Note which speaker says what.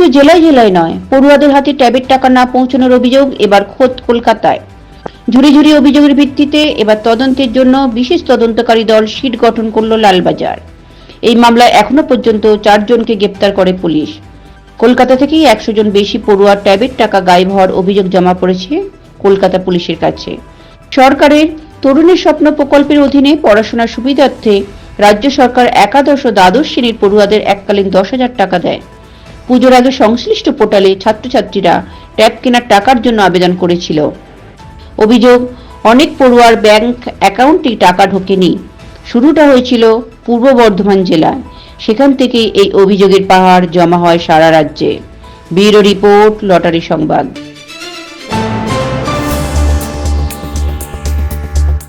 Speaker 1: শুধু জেলায় জেলায় নয়, পড়ুয়াদের হাতে ট্যাবের টাকা না পৌঁছানোর অভিযোগ এবার খোদ কলকাতায়। ঝুড়ি ঝুড়ি অভিযোগের ভিত্তিতে এবার তদন্তের জন্য বিশেষ তদন্তকারী দল সিট গঠন করল লালবাজার। এই মামলায় এখনও পর্যন্ত চারজনকে গ্রেপ্তার করে পুলিশ। কলকাতা থেকেই একশো জন বেশি পড়ুয়ার ট্যাবের টাকা গায়েব হওয়ার অভিযোগ জমা পড়েছে কলকাতা পুলিশের কাছে। সরকারের তরুণের স্বপ্ন প্রকল্পের অধীনে পড়াশোনার সুবিধার্থে রাজ্য সরকার একাদশ ও দ্বাদশ শ্রেণির পড়ুয়াদের এককালীন দশ হাজার টাকা দেয়। পুজোর আগে সংশ্লিষ্ট পোর্টালে ছাত্রছাত্রীরা ট্যাব কেনার টাকার জন্য আবেদন করেছিল। অভিযোগ, অনেক পড়ুয়ার ব্যাংক অ্যাকাউন্টে টাকা ঢোকেনি। শুরুটা হয়েছিল পূর্ব বর্ধমান জেলায়। সেখান থেকেই এই অভিযোগের পাহাড় জমা হয় সারা রাজ্যে। ব্যুরো রিপোর্ট, লটারি সংবাদ।